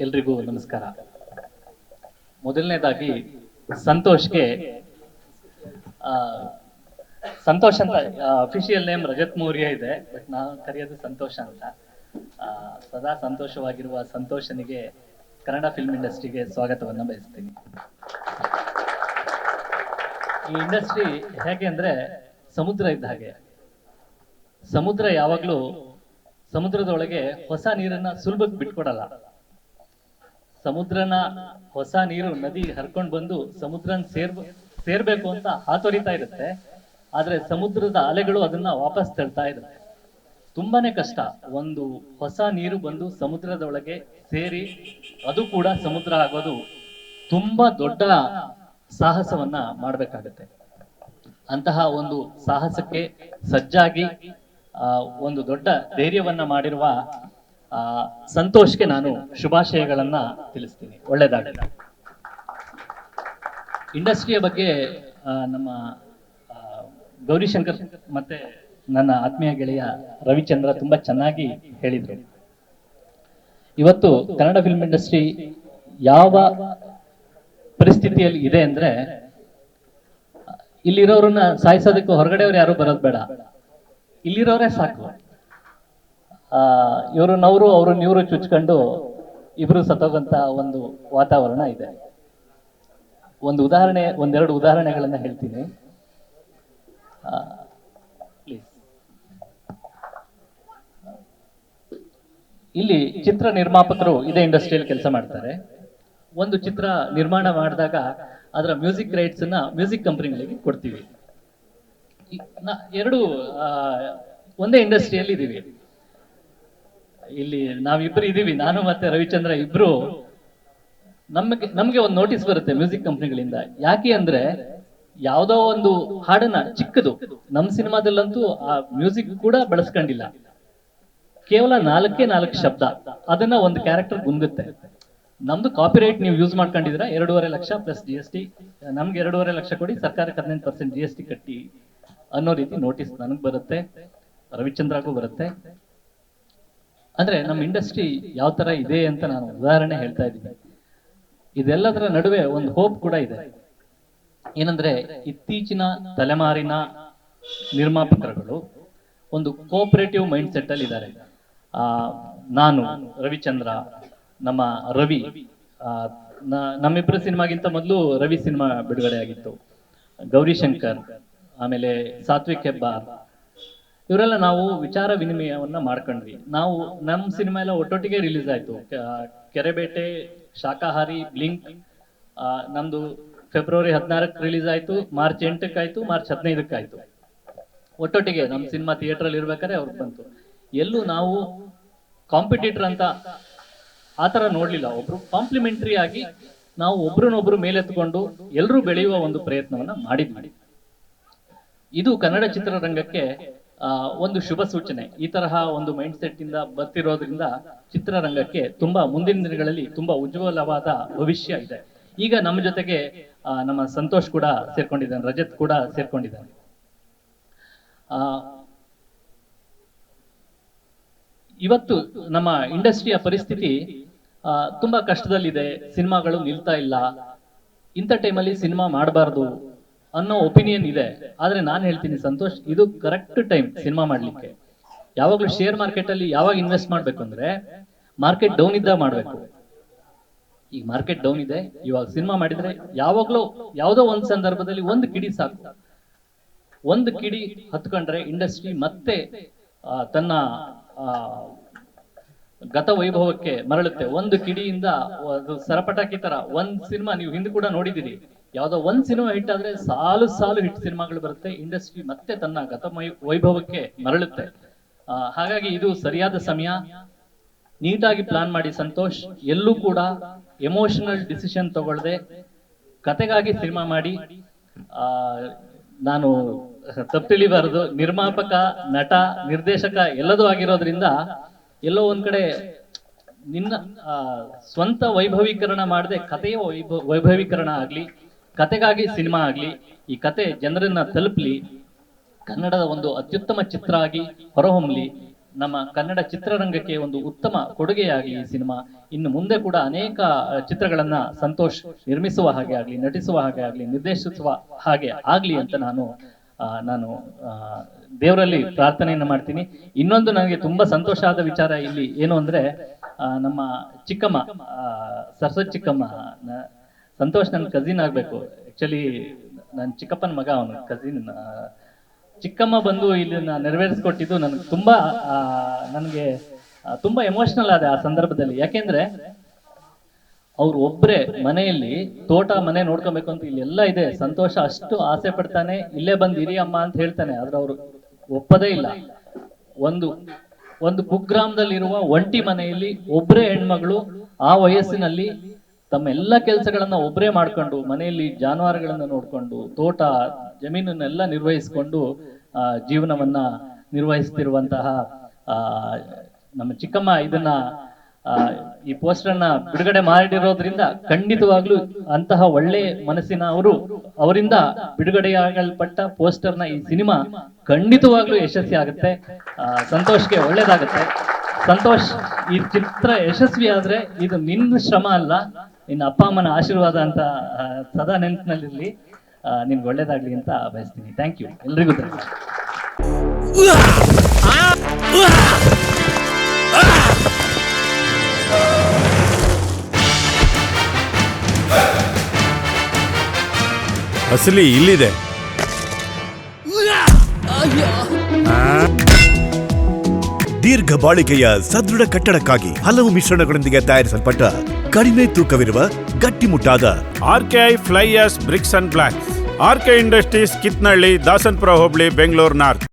ಎಲ್ರಿಗೂ ನಮಸ್ಕಾರ. ಮೊದಲನೇದಾಗಿ ಸಂತೋಷ್ಗೆ ಆ, ಸಂತೋಷ್ ಅಂತ ಅಫಿಷಿಯಲ್ ನೇಮ್ ರಜತ್ ಮೌರ್ಯ ಇದೆ ಬಟ್ ನಾವು ಕರೆಯೋದು ಸಂತೋಷ ಅಂತ. ಸದಾ ಸಂತೋಷವಾಗಿರುವ ಸಂತೋಷನಿಗೆ ಕನ್ನಡ ಫಿಲ್ಮ್ ಇಂಡಸ್ಟ್ರಿಗೆ ಸ್ವಾಗತವನ್ನ ಬಯಸ್ತೀನಿ. ಈ ಇಂಡಸ್ಟ್ರಿ ಹೇಗೆ ಅಂದ್ರೆ ಸಮುದ್ರ ಇದ್ದ ಹಾಗೆ. ಸಮುದ್ರ ಯಾವಾಗ್ಲೂ ಸಮುದ್ರದೊಳಗೆ ಹೊಸ ನೀರನ್ನ ಸುಲಭಕ್ಕೆ ಬಿಟ್ಕೊಡಲ್ಲ. ಸಮುದ್ರನ ಹೊಸ ನೀರು ನದಿ ಹರ್ಕೊಂಡ್ ಬಂದು ಸಮುದ್ರನ ಸೇರ್ ಸೇರ್ಬೇಕು ಅಂತ ಹಾತೊರಿತಾ ಇರುತ್ತೆ. ಆದ್ರೆ ಸಮುದ್ರದ ಅಲೆಗಳು ಅದನ್ನ ವಾಪಸ್ ತಳ್ತಾ ಇರುತ್ತೆ. ತುಂಬಾನೇ ಕಷ್ಟ. ಒಂದು ಹೊಸ ನೀರು ಬಂದು ಸಮುದ್ರದೊಳಗೆ ಸೇರಿ ಅದು ಕೂಡ ಸಮುದ್ರ ಆಗೋದು ತುಂಬಾ ದೊಡ್ಡ ಸಾಹಸವನ್ನ ಮಾಡ್ಬೇಕಾಗತ್ತೆ. ಅಂತಹ ಒಂದು ಸಾಹಸಕ್ಕೆ ಸಜ್ಜಾಗಿ ಆ, ಒಂದು ದೊಡ್ಡ ಧೈರ್ಯವನ್ನ ಮಾಡಿರುವ ಸಂತೋಷ್ಗೆ ನಾನು ಶುಭಾಶಯಗಳನ್ನ ತಿಳಿಸ್ತೀನಿ. ಒಳ್ಳೇದಾಗಲಿ. ಇಂಡಸ್ಟ್ರಿಯ ಬಗ್ಗೆ ನಮ್ಮ ಗೌರಿಶಂಕರ್ ಮತ್ತೆ ನನ್ನ ಆತ್ಮೀಯ ಗೆಳೆಯ ರವಿಚಂದ್ರ ತುಂಬಾ ಚೆನ್ನಾಗಿ ಹೇಳಿದ್ರು. ಇವತ್ತು ಕನ್ನಡ ಫಿಲ್ಮ್ ಇಂಡಸ್ಟ್ರಿ ಯಾವ ಪರಿಸ್ಥಿತಿಯಲ್ಲಿ ಇದೆ ಅಂದ್ರೆ, ಇಲ್ಲಿರೋರನ್ನ ಸಾಯಿಸೋದಕ್ಕೆ ಹೊರಗಡೆಯವ್ರು ಯಾರು ಬರೋದು ಬೇಡ. ಇಲ್ಲಿರೋರೇ ಸಾಕು. ಇವರು ನವರು ಅವರು ನೀವರು ಚುಚ್ಕೊಂಡು ಇಬ್ರು ಸತ್ತೋಗಂತ ಒಂದು ವಾತಾವರಣ ಇದೆ. ಒಂದು ಉದಾಹರಣೆ, ಒಂದೆರಡು ಉದಾಹರಣೆಗಳನ್ನ ಹೇಳ್ತೀನಿ. ಇಲ್ಲಿ ಚಿತ್ರ ನಿರ್ಮಾಪಕರು ಇದೇ ಇಂಡಸ್ಟ್ರಿಯಲ್ಲಿ ಕೆಲಸ ಮಾಡ್ತಾರೆ. ಒಂದು ಚಿತ್ರ ನಿರ್ಮಾಣ ಮಾಡಿದಾಗ ಅದರ ಮ್ಯೂಸಿಕ್ ರೈಟ್ಸ್ ಅನ್ನ ಮ್ಯೂಸಿಕ್ ಕಂಪನಿಗಳಿಗೆ ಕೊಡ್ತೀವಿ. ಎರಡು ಒಂದೇ ಇಂಡಸ್ಟ್ರಿಯಲ್ಲಿ ಇದೀವಿ. ಇಲ್ಲಿ ನಾವಿಬ್ರು ಇದೀವಿ. ನಾನು ಮತ್ತೆ ರವಿಚಂದ್ರ ಇಬ್ರು. ನಮಗೆ, ನಮ್ಗೆ ಒಂದು ನೋಟಿಸ್ ಬರುತ್ತೆ ಮ್ಯೂಸಿಕ್ ಕಂಪನಿಗಳಿಂದ ಯಾಕೆ ಅಂದ್ರೆ ಯಾವ್ದೋ ಒಂದು ಹಾಡನ್ನ ಚಿಕ್ಕದು, ನಮ್ ಸಿನಿಮಾದಲ್ಲಂತೂ ಆ ಮ್ಯೂಸಿಕ್ ಕೂಡ ಬಳಸ್ಕೊಂಡಿಲ್ಲ. ಕೇವಲ ನಾಲ್ಕೇ ನಾಲ್ಕು ಶಬ್ದ. ಅದನ್ನ ಒಂದು ಕ್ಯಾರೆಕ್ಟರ್ ಗುಂಗುತ್ತೆ ನಮ್ದು ಕಾಪಿರೈಟ್ ನೀವು ಯೂಸ್ ಮಾಡ್ಕೊಂಡಿದ್ರ ಎರಡೂವರೆ lakh plus G S T ನಮ್ಗೆ ಎರಡೂವರೆ ಲಕ್ಷ ಕೊಡಿ, ಸರ್ಕಾರಕ್ಕೆ ಹದಿನೆಂಟು ಪರ್ಸೆಂಟ್ ಜಿ ಎಸ್ ಟಿ ಕಟ್ಟಿ ಅನ್ನೋ ರೀತಿ ನೋಟಿಸ್ ನನಗೆ ಬರುತ್ತೆ, ರವಿಚಂದ್ರಗೂ ಬರುತ್ತೆ. ಅಂದ್ರೆ ನಮ್ಮ ಇಂಡಸ್ಟ್ರಿ ಯಾವ ತರ ಇದೆ ಅಂತ ನಾನು ಉದಾಹರಣೆ ಹೇಳ್ತಾ ಇದ್ದೀನಿ. ಇದೆಲ್ಲದರ ನಡುವೆ ಒಂದು ಹೋಪ್ ಕೂಡ ಇದೆ. ಏನಂದ್ರೆ ಇತ್ತೀಚಿನ ತಲೆಮಾರಿನ ನಿರ್ಮಾಪಕರುಗಳು ಒಂದು ಕೋಪರೇಟಿವ್ ಮೈಂಡ್ ಸೆಟ್ ಅಲ್ಲಿ ಇದ್ದಾರೆ. ಆ, ನಾನು, ರವಿಚಂದ್ರ, ನಮ್ಮ ರವಿ ನಮ್ಮಿಬ್ಬರ ಸಿನಿಮಾಗಿಂತ ಮೊದಲು ರವಿ ಸಿನಿಮಾ ಬಿಡುಗಡೆ ಆಗಿತ್ತು ಗೌರಿಶಂಕರ್, ಆಮೇಲೆ ಸಾತ್ವಿಕ್ ಹೆಬ್ಬಾರ್ ಇವರೆಲ್ಲ ನಾವು ವಿಚಾರ ವಿನಿಮಯವನ್ನ ಮಾಡ್ಕೊಂಡ್ವಿ. ನಾವು ನಮ್ಮ ಸಿನಿಮಾ ಎಲ್ಲ ಒಟ್ಟೊಟ್ಟಿಗೆ ರಿಲೀಸ್ ಆಯ್ತು. ಕೆರೆಬೇಟೆ ಶಾಕಾಹಾರಿ ಬ್ಲಿಂಕ್ ಆ, ನಮ್ದು ಫೆಬ್ರವರಿ ಹದಿನಾರಕ್ಕೆ ರಿಲೀಸ್ ಆಯ್ತು ಮಾರ್ಚ್ ಎಂಟಕ್ಕಾಯ್ತು ಮಾರ್ಚ್ ಹದಿನೈದಕ್ಕಾಯ್ತು. ಒಟ್ಟೊಟ್ಟಿಗೆ ನಮ್ಮ ಸಿನಿಮಾ ಥಿಯೇಟರ್ ಅಲ್ಲಿ ಇರ್ಬೇಕಾದ್ರೆ ಅವ್ರಿಗೆ ಬಂತು. ಎಲ್ಲೂ ನಾವು ಕಾಂಪಿಟೇಟರ್ ಅಂತ ಆತರ ನೋಡ್ಲಿಲ್ಲ. ಒಬ್ರು ಕಾಂಪ್ಲಿಮೆಂಟರಿ ಆಗಿ ನಾವು ಒಬ್ರನ್ನೊಬ್ರು ಮೇಲೆತ್ಕೊಂಡು ಎಲ್ಲರೂ ಬೆಳೆಯುವ ಒಂದು ಪ್ರಯತ್ನವನ್ನ ಮಾಡಿದ್ವಿ. ಇದು ಕನ್ನಡ ಚಿತ್ರರಂಗಕ್ಕೆ ಆ, ಒಂದು ಶುಭ ಸೂಚನೆ. ಈ ತರಹ ಒಂದು ಮೈಂಡ್ ಸೆಟ್ ಇಂದ ಬರ್ತಿರೋದ್ರಿಂದ ಚಿತ್ರರಂಗಕ್ಕೆ ತುಂಬಾ ಮುಂದಿನ ದಿನಗಳಲ್ಲಿ ತುಂಬಾ ಉಜ್ವಲವಾದ ಭವಿಷ್ಯ ಇದೆ. ಈಗ ನಮ್ಮ ಜೊತೆಗೆ ನಮ್ಮ ಸಂತೋಷ್ ಕೂಡ ಸೇರ್ಕೊಂಡಿದ್ದಾನೆ ರಜತ್ ಕೂಡ ಸೇರ್ಕೊಂಡಿದ್ದಾನೆ. ಆ, ಇವತ್ತು ನಮ್ಮ ಇಂಡಸ್ಟ್ರಿಯ ಪರಿಸ್ಥಿತಿ ತುಂಬಾ ಕಷ್ಟದಲ್ಲಿದೆ ಸಿನಿಮಾಗಳು ನಿಲ್ತಾ ಇಲ್ಲ. ಇಂಥ ಟೈಮಲ್ಲಿ ಸಿನಿಮಾ ಮಾಡಬಾರ್ದು. ಅನ್ನೋ ಒಪಿನಿಯನ್ ಇದೆ. ಆದ್ರೆ ನಾನು ಹೇಳ್ತೀನಿ ಸಂತೋಷ್, ಇದು ಕರೆಕ್ಟ್ ಟೈಮ್ ಸಿನಿಮಾ ಮಾಡ್ಲಿಕ್ಕೆ. ಯಾವಾಗ್ಲೂ ಶೇರ್ ಮಾರ್ಕೆಟ್ ಅಲ್ಲಿ ಯಾವಾಗ ಇನ್ವೆಸ್ಟ್ ಮಾಡ್ಬೇಕು ಅಂದ್ರೆ ಮಾರ್ಕೆಟ್ ಡೌನ್ ಇದ್ದಾಗ ಮಾಡ್ಬೇಕು. ಈಗ ಮಾರ್ಕೆಟ್ ಡೌನ್ ಇದೆ, ಇವಾಗ ಸಿನಿಮಾ ಮಾಡಿದ್ರೆ ಯಾವಾಗ್ಲೂ ಯಾವ್ದೋ ಒಂದ್ ಸಂದರ್ಭದಲ್ಲಿ ಒಂದು ಕಿಡಿ ಸಾಕು. ಒಂದು ಕಿಡಿ ಹತ್ಕೊಂಡ್ರೆ ಇಂಡಸ್ಟ್ರಿ ಮತ್ತೆ ತನ್ನ ಗತ ವೈಭವಕ್ಕೆ ಮರಳುತ್ತೆ. ಒಂದು ಕಿಡಿಯಿಂದ ಸರಪಟಾಕಿ ತರ, ಒಂದ್ ಸಿನಿಮಾ ನೀವು ಹಿಂದೆ ಕೂಡ ನೋಡಿದಿರಿ ಯಾವ್ದೋ ಒಂದ್ ಸಿನಿಮಾ ಹಿಟ್ ಆದ್ರೆ ಸಾಲು ಸಾಲು ಹಿಟ್ ಸಿನಿಮಾಗಳು ಬರುತ್ತೆ. ಇಂಡಸ್ಟ್ರಿ ಮತ್ತೆ ತನ್ನ ಗತ ವೈಭವಕ್ಕೆ ಮರಳುತ್ತೆ. ಹಾಗಾಗಿ ಇದು ಸರಿಯಾದ ಸಮಯ. ನೀಟಾಗಿ ಪ್ಲಾನ್ ಮಾಡಿ ಸಂತೋಷ್. ಎಲ್ಲೂ ಕೂಡ ಎಮೋಷನಲ್ ಡಿಸಿಷನ್ ತಗೊಳ್ಳದೆ ಕತೆಗಾಗಿ ಸಿನಿಮಾ ಮಾಡಿ. ಆ, ನಾನು ತಪ್ಪಿಳಿಬಾರದು. ನಿರ್ಮಾಪಕ ನಟ ನಿರ್ದೇಶಕ ಎಲ್ಲದೂ ಆಗಿರೋದ್ರಿಂದ ಎಲ್ಲೋ ಒಂದ್ ಕಡೆ ನಿನ್ನ ಸ್ವಂತ ವೈಭವೀಕರಣ ಮಾಡದೆ ಕಥೆಯ ವೈಭವ ವೈಭವೀಕರಣ ಆಗ್ಲಿ ಕತೆಗಾಗಿ ಸಿನಿಮಾ ಆಗ್ಲಿ, ಈ ಕತೆ ಜನರನ್ನ ತಲುಪಲಿ, ಕನ್ನಡದ ಒಂದು ಅತ್ಯುತ್ತಮ ಚಿತ್ರ ಆಗಿ ಹೊರಹೊಮ್ಮಲಿ ನಮ್ಮ ಕನ್ನಡ ಚಿತ್ರರಂಗಕ್ಕೆ ಒಂದು ಉತ್ತಮ ಕೊಡುಗೆಯಾಗಿ ಈ ಸಿನಿಮಾ. ಇನ್ನು ಮುಂದೆ ಕೂಡ ಅನೇಕ ಚಿತ್ರಗಳನ್ನ ಸಂತೋಷ್ ನಿರ್ಮಿಸುವ ಹಾಗೆ ಆಗ್ಲಿ, ನಟಿಸುವ ಹಾಗೆ ಆಗ್ಲಿ, ನಿರ್ದೇಶಿಸುವ ಹಾಗೆ ಆಗ್ಲಿ ಅಂತ ನಾನು ನಾನು ದೇವರಲ್ಲಿ ಪ್ರಾರ್ಥನೆಯನ್ನು ಮಾಡ್ತೀನಿ. ಇನ್ನೊಂದು ನನಗೆ ತುಂಬಾ ಸಂತೋಷ ಆದ ವಿಚಾರ ಇಲ್ಲಿ ಏನು ಅಂದ್ರೆ ನಮ್ಮ ಚಿಕ್ಕಮ್ಮ ಸರಸ್ವತಿ ಚಿಕ್ಕಮ್ಮ ಸಂತೋಷ್ ನನ್ನ ಕಸಿನ್ ಆಗ್ಬೇಕು. ಆಕ್ಚುಲಿ ನನ್ನ ಚಿಕ್ಕಪ್ಪನ ಮಗ ಅವನು ಕಸಿನ್ ಚಿಕ್ಕಮ್ಮ ಬಂದು ಇಲ್ಲಿನ ನೆರವೇರಿಸ್ಕೊಟ್ಟಿದ್ದು ನನಗೆ ತುಂಬಾ ನನಗೆ ತುಂಬಾ ಎಮೋಷನಲ್ ಆದ ಆ ಸಂದರ್ಭದಲ್ಲಿ. ಯಾಕೆಂದ್ರೆ, ಅವ್ರು ಒಬ್ಬರೇ ಮನೆಯಲ್ಲಿ ತೋಟ, ಮನೆ ನೋಡ್ಕೊಬೇಕು ಅಂತ ಇಲ್ಲಿ ಎಲ್ಲ ಇದೆ. ಸಂತೋಷ ಅಷ್ಟು ಆಸೆ ಪಡ್ತಾನೆ, ಇಲ್ಲೇ ಬಂದು ಇರಿ ಅಮ್ಮ ಅಂತ ಹೇಳ್ತಾನೆ. ಆದ್ರೆ ಅವರು ಒಪ್ಪದೇ ಇಲ್ಲ. ಒಂದು ಒಂದು ಕುಗ್ರಾಮದಲ್ಲಿರುವ ಒಂಟಿ ಮನೆಯಲ್ಲಿ ಒಬ್ಬರೇ ಹೆಣ್ಮಗಳು ಆ ವಯಸ್ಸಿನಲ್ಲಿ ತಮ್ಮ ಎಲ್ಲ ಕೆಲಸಗಳನ್ನ ಒಬ್ರೇ ಮಾಡ್ಕೊಂಡು ಮನೆಯಲ್ಲಿ ಜಾನುವಾರುಗಳನ್ನ ನೋಡ್ಕೊಂಡು ತೋಟ ಜಮೀನನ್ನೆಲ್ಲ ನಿರ್ವಹಿಸಿಕೊಂಡು ಆ, ಜೀವನವನ್ನ ನಿರ್ವಹಿಸ್ತಿರುವಂತಹ ನಮ್ಮ ಚಿಕ್ಕಮ್ಮ ಇದನ್ನ ಈ ಪೋಸ್ಟರ್ ಅನ್ನ ಬಿಡುಗಡೆ ಮಾಡಿರೋದ್ರಿಂದ ಖಂಡಿತವಾಗ್ಲೂ ಅಂತಹ ಒಳ್ಳೆ ಮನಸ್ಸಿನ ಅವರು ಅವರಿಂದ ಬಿಡುಗಡೆಯಾಗಲ್ಪಟ್ಟ ಪೋಸ್ಟರ್ನ ಈ ಸಿನಿಮಾ ಖಂಡಿತವಾಗ್ಲೂ ಯಶಸ್ವಿ ಆಗುತ್ತೆ. ಸಂತೋಷ್ಗೆ ಒಳ್ಳೇದಾಗುತ್ತೆ. ಸಂತೋಷ್ ಈ ಚಿತ್ರ ಯಶಸ್ವಿ ಆದ್ರೆ ಇದು ನಿನ್ನ ಶ್ರಮ ಅಲ್ಲ. ನಿನ್ನ ಅಪ್ಪ ಅಮ್ಮನ ಆಶೀರ್ವಾದ ಅಂತ ಸದಾ ನೆನಪಿನಲ್ಲಿರಲಿ. ನಿಮ್ಗೆ ಒಳ್ಳೇದಾಗ್ಲಿ ಅಂತ ಬಯಸ್ತೀನಿ. ಥ್ಯಾಂಕ್ ಯು ಎಲ್ರಿಗೂ ಅಸಲಿ ಇಲ್ಲಿದೆ. ದೀರ್ಘ ಬಾಳಿಕೆಯ ಸದೃಢ ಕಟ್ಟಡಕ್ಕಾಗಿ ಹಲವು ಮಿಶ್ರಣಗಳೊಂದಿಗೆ ತಯಾರಿಸಲ್ಪಟ್ಟ ಕಡಿಮೆ ತೂಕವಿರುವ ಗಟ್ಟಿಮುಟ್ಟಾದ RKI flyers bricks and block. RK industries Kitnalli, Dasanpura hobli, Bengaluru north.